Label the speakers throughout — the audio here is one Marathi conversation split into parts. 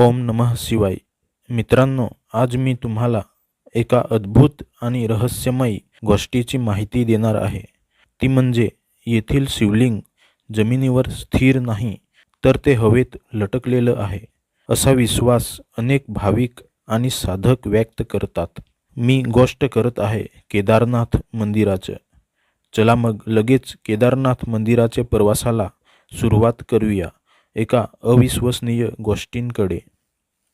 Speaker 1: ओम नमः शिवाय. मित्रांनो आज मी तुम्हाला एका अद्भुत आणि रहस्यमयी गोष्टीची माहिती देणार आहे. ती म्हणजे येथील शिवलिंग जमिनीवर स्थिर नाही तर ते हवेत लटकलेलं आहे असा विश्वास अनेक भाविक आणि साधक व्यक्त करतात. मी गोष्ट करत आहे केदारनाथ मंदिराचं. चला मग लगेच केदारनाथ मंदिराच्या प्रवासाला सुरुवात करूया एका अविश्वसनीय गोष्टींकडे.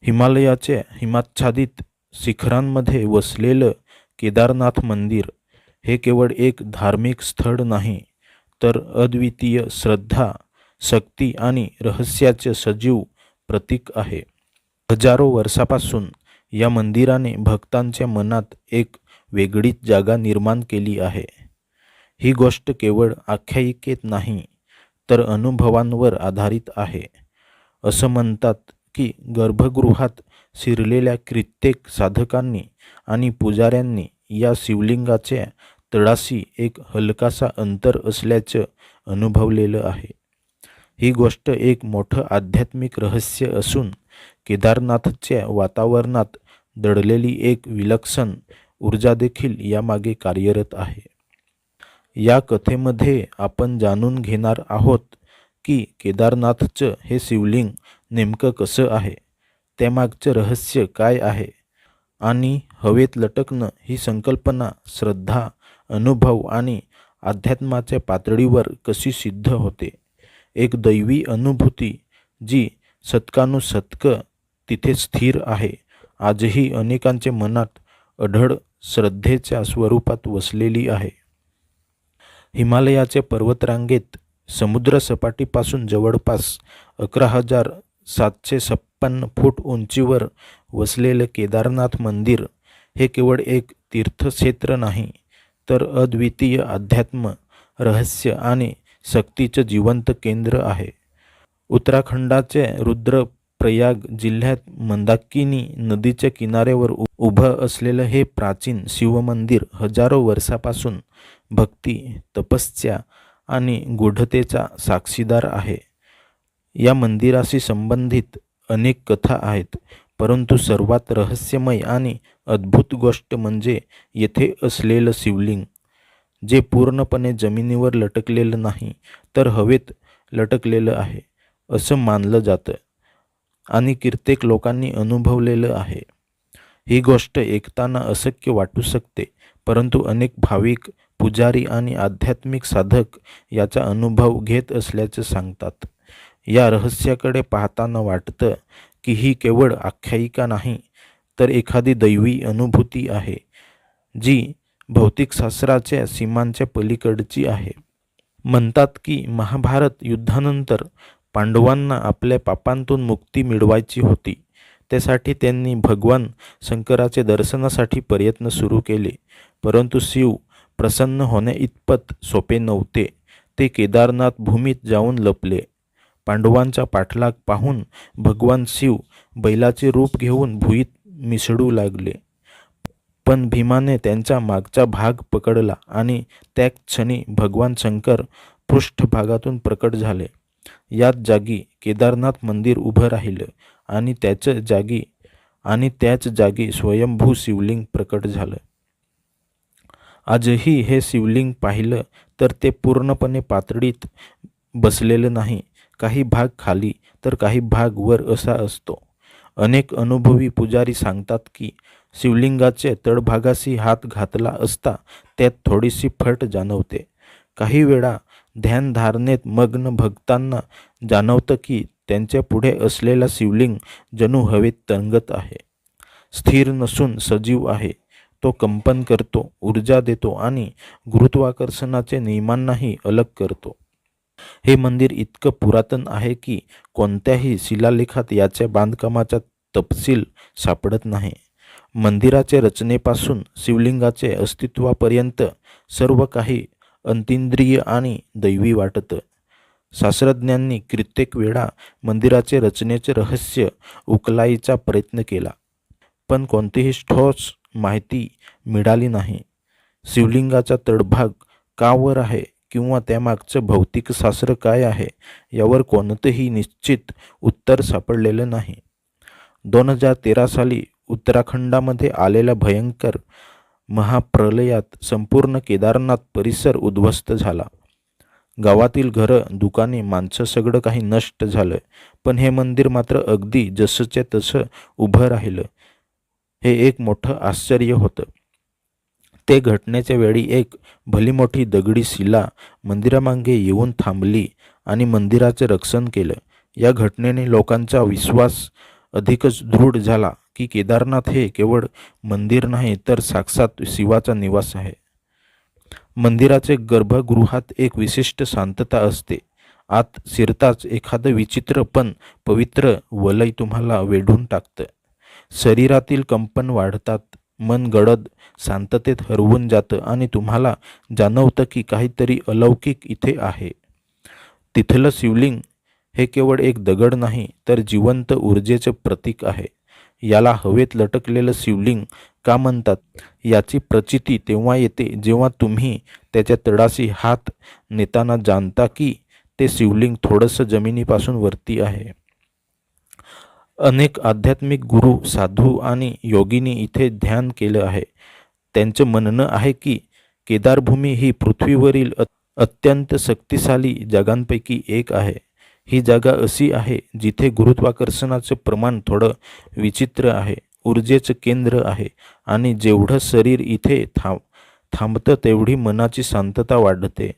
Speaker 1: हिमालयाच्या हिमाच्छादित शिखरांमध्ये वसलेलं केदारनाथ मंदिर हे केवळ एक धार्मिक स्थळ नाही तर अद्वितीय श्रद्धा शक्ती आणि रहस्याचे सजीव प्रतीक आहे. हजारो वर्षापासून या मंदिराने भक्तांच्या मनात एक वेगळीच जागा निर्माण केली आहे. ही गोष्ट केवळ आख्यायिकेत नाही तर अनुभवांवर आधारित आहे असं म्हणतात की गर्भगृहात शिरलेल्या कित्येक साधकांनी आणि पुजाऱ्यांनी या शिवलिंगाच्या तळाशी एक हलकासा अंतर असल्याचं अनुभवलेलं आहे. ही गोष्ट एक मोठं आध्यात्मिक रहस्य असून केदारनाथच्या वातावरणात दडलेली एक विलक्षण ऊर्जा देखील यामागे कार्यरत आहे. या कथेमध्ये आपण जाणून घेणार आहोत की केदारनाथचं हे शिवलिंग नेमकं कसं आहे? त्यामागचं रहस्य काय आहे? आणि हवेत लटकणं ही संकल्पना श्रद्धा अनुभव आणि अध्यात्माच्या पातळीवर कशी सिद्ध होते? एक दैवी अनुभूती जी शतकानुशतक तिथे स्थिर आहे. आजही अनेकांच्या मनात अढळ श्रद्धेच्या स्वरूपात वसलेली आहे. हिमालयाच्या पर्वतरांगेत समुद्रसपाटीपासून जवळपास अकरा हजार सातशे छप्पन्न फूट उंचीवर वसलेलं केदारनाथ मंदिर हे केवळ एक तीर्थक्षेत्र नाही तर अद्वितीय अध्यात्म रहस्य आणि शक्तीचं जिवंत केंद्र आहे. उत्तराखंडाचे रुद्रप्रयाग जिल्ह्यात मंदाकिनी नदीच्या किनाऱ्यावर उ उभं असलेलं हे प्राचीन शिवमंदिर हजारो वर्षापासून भक्ती तपस्या आणि गूढतेचा साक्षीदार आहे. या मंदिराशी संबंधित अनेक कथा आहेत परंतु सर्वात रहस्यमय आणि अद्भुत गोष्ट म्हणजे येथे असलेलं शिवलिंग जे पूर्णपणे जमिनीवर लटकलेलं नाही तर हवेत लटकलेलं आहे असं मानलं जातं आणि कित्येक लोकांनी अनुभवलेलं आहे. ही गोष्ट ऐकताना अशक्य वाटू शकते परंतु अनेक भाविक पुजारी आणि आध्यात्मिक साधक याचा अनुभव घेत असल्याचे सांगतात. या रहस्याकडे पाहताना वाटतं की ही केवळ आख्यायिका नाही तर एखादी दैवी अनुभूती आहे जी भौतिकशास्त्राच्या सीमांच्या पलीकडची आहे. म्हणतात की महाभारत युद्धानंतर पांडवांना आपल्या पापांतून मुक्ती मिळवायची होती. त्यासाठी त्यांनी भगवान शंकराचे दर्शनासाठी प्रयत्न सुरू केले परंतु शिव प्रसन्न होण्या इतपत सोपे नव्हते. ते केदारनाथ भूमीत जाऊन लपले. पांडवांचा पाठलाग पाहून भगवान शिव बैलाचे रूप घेऊन भुईत मिसळू लागले. पण भीमाने त्यांचा मागचा भाग पकडला आणि त्या क्षणी भगवान शंकर पृष्ठभागातून प्रकट झाले. याच जागी केदारनाथ मंदिर उभं राहिलं आणि त्याच जागी आणि त्याच जागी स्वयंभू शिवलिंग प्रकट झालं. आजही हे शिवलिंग पाहिलं तर ते पूर्णपणे पातळीत बसलेलं नाही. काही भाग खाली तर काही भाग वर असा असतो. अनेक अनुभवी पुजारी सांगतात की शिवलिंगाचे तळभागाशी हात घातला असता त्यात थोडीशी फट जाणवते. काही वेळा ध्यानधारणेत मग्न भक्तांना जाणवतं की त्यांच्या पुढे असलेला शिवलिंग जणू हवेत तरंगत आहे. स्थिर नसून सजीव आहे. तो कंपन करतो ऊर्जा देतो आणि गुरुत्वाकर्षणाचे नियमांनाही अलग करतो. हे मंदिर इतकं पुरातन आहे की कोणत्याही शिलालेखात याच्या बांधकामाचा तपशील सापडत नाही. मंदिराच्या रचनेपासून शिवलिंगाचे अस्तित्वापर्यंत सर्व काही अंतिंद्रिय आणि दैवी वाटतं. शास्त्रज्ञांनी कित्येक वेळा मंदिराचे रचनेचे रहस्य उकलाईचा प्रयत्न केला. पण कोणतीही ठोस माहिती मिळाली नाही. शिवलिंगाचा तळभाग का वर आहे? किंवा त्यामागचं भौतिकशास्त्र काय आहे यावर कोणतंही निश्चित उत्तर सापडलेलं नाही. दोन हजार तेरा साली उत्तराखंडामध्ये आलेल्या भयंकर महाप्रलयात संपूर्ण केदारनाथ परिसर उद्ध्वस्त झाला. गावातील घरं दुकाने माणसं सगळं काही नष्ट झालं पण हे मंदिर मात्र अगदी जसंच्या तसं उभं राहिलं. हे एक मोठं आश्चर्य होतं. ते घटनेच्या वेळी एक भली मोठी दगडी शिला मंदिरामागे येऊन थांबली आणि मंदिराचं रक्षण केलं. या घटनेने लोकांचा विश्वास अधिकच दृढ झाला की केदारनाथ हे केवळ मंदिर नाही तर साक्षात शिवाचा निवास आहे. मंदिराचे गर्भगृहात एक विशिष्ट शांतता असते. आत शिरताच एखादं विचित्र पण पवित्र वलय तुम्हाला वेढून टाकतं. शरीरातील कंपन वाढतात. मन गडद शांततेत हरवून जातं आणि तुम्हाला जाणवतं की काहीतरी अलौकिक इथे आहे. तिथलं शिवलिंग हे केवळ एक दगड नाही तर जिवंत ऊर्जेचं प्रतीक आहे. याला हवेत लटकलेलं शिवलिंग का म्हणतात? याची प्रचिती तेव्हा येते जेव्हा तुम्ही त्याच्या तळाशी हात नेताना जाणता की ते शिवलिंग थोडंसं जमिनीपासून वरती आहे. अनेक आध्यात्मिक गुरु साधू आणि योगींनी इथे ध्यान केलं आहे. त्यांचं म्हणणं आहे की केदारभूमी ही पृथ्वीवरील अत्यंत शक्तिशाली जागांपैकी एक आहे. ही जागा अशी आहे जिथे गुरुत्वाकर्षणाचं प्रमाण थोडं विचित्र आहे ऊर्जेचं केंद्र आहे आणि जेवढं शरीर इथे थांब थांबतं तेवढी मनाची शांतता वाढते.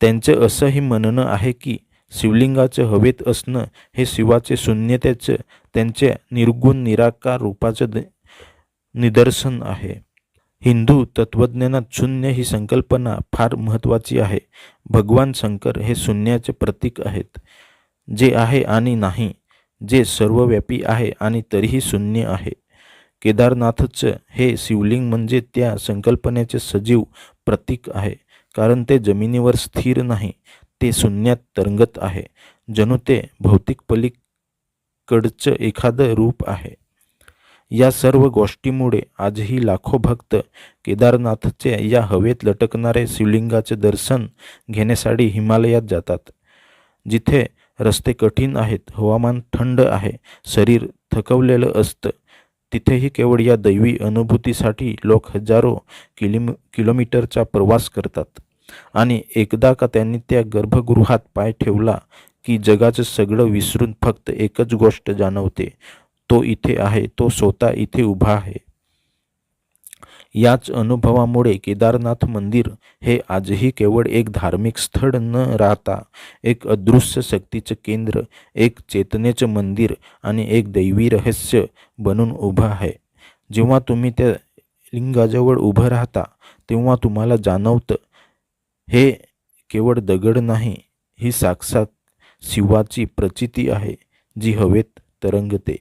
Speaker 1: त्यांचं असंही म्हणणं आहे की शिवलिंगाचं हवेत असणं हे शिवाचे शून्यतेचं त्यांचे निर्गुण निराकार रूपाचं निदर्शन आहे. हिंदू तत्त्वज्ञानात शून्य ही संकल्पना फार महत्त्वाची आहे. भगवान शंकर हे शून्याचे प्रतीक आहेत. जे आहे आणि नाही जे सर्वव्यापी आहे आणि तरीही शून्य आहे. केदारनाथचं हे शिवलिंग म्हणजे त्या संकल्पनेचे सजीव प्रतीक आहे कारण ते जमिनीवर स्थिर नाही ते शून्यात तरंगत आहे. जणू ते भौतिक पलीकडचं एखादं रूप आहे. या सर्व गोष्टीमुळे आजही लाखो भक्त केदारनाथचे या हवेत लटकणारे शिवलिंगाचे दर्शन घेण्यासाठी हिमालयात जातात. जिथे रस्ते कठीण आहेत हवामान थंड आहे शरीर थकवलेलं असतं तिथेही केवळ या दैवी अनुभूतीसाठी लोक हजारो किलोमी किलोमीटरचा प्रवास करतात. आणि एकदा का त्यांनी त्या गर्भगृहात पाय ठेवला की जगाचं सगळं विसरून फक्त एकच गोष्ट जाणवते तो इथे आहे तो स्वतः इथे उभा आहे. याच अनुभवामुळे केदारनाथ मंदिर हे आजही केवळ एक धार्मिक स्थळ न राहता एक अदृश्य शक्तीचं केंद्र एक चेतनेचं मंदिर आणि एक दैवी रहस्य बनून उभं आहे. जेव्हा तुम्ही त्या लिंगाजवळ उभं राहता तेव्हा तुम्हाला जाणवतं हे केवळ दगड नाही ही साक्षात शिवाची प्रचिती आहे जी हवेत तरंगते.